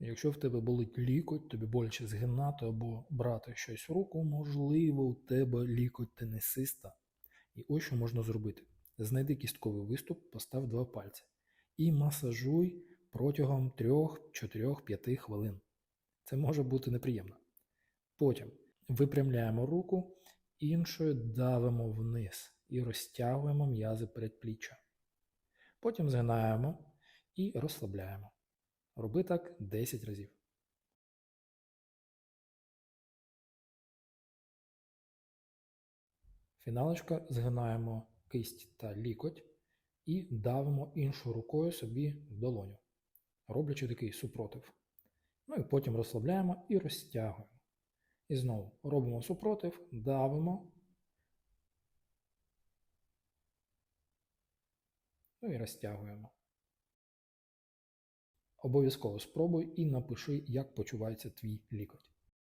Якщо в тебе болить лікоть, тобі боляче згинати або брати щось в руку, можливо, у тебе лікоть тенісиста. І ось що можна зробити. Знайди кістковий виступ, постав два пальці і масажуй протягом 3, 4, 5 хвилин. Це може бути неприємно. Потім випрямляємо руку, іншою давимо вниз і розтягуємо м'язи передпліччя. Потім згинаємо і розслабляємо. Роби так 10 разів. Фіналочка згинаємо кисть та лікоть і давимо іншою рукою собі в долоню, роблячи такий супротив. Ну і потім розслабляємо і розтягуємо. І знову робимо супротив, давимо. Ну і розтягуємо. Обов'язково спробуй і напиши, як почувається твій лікоть.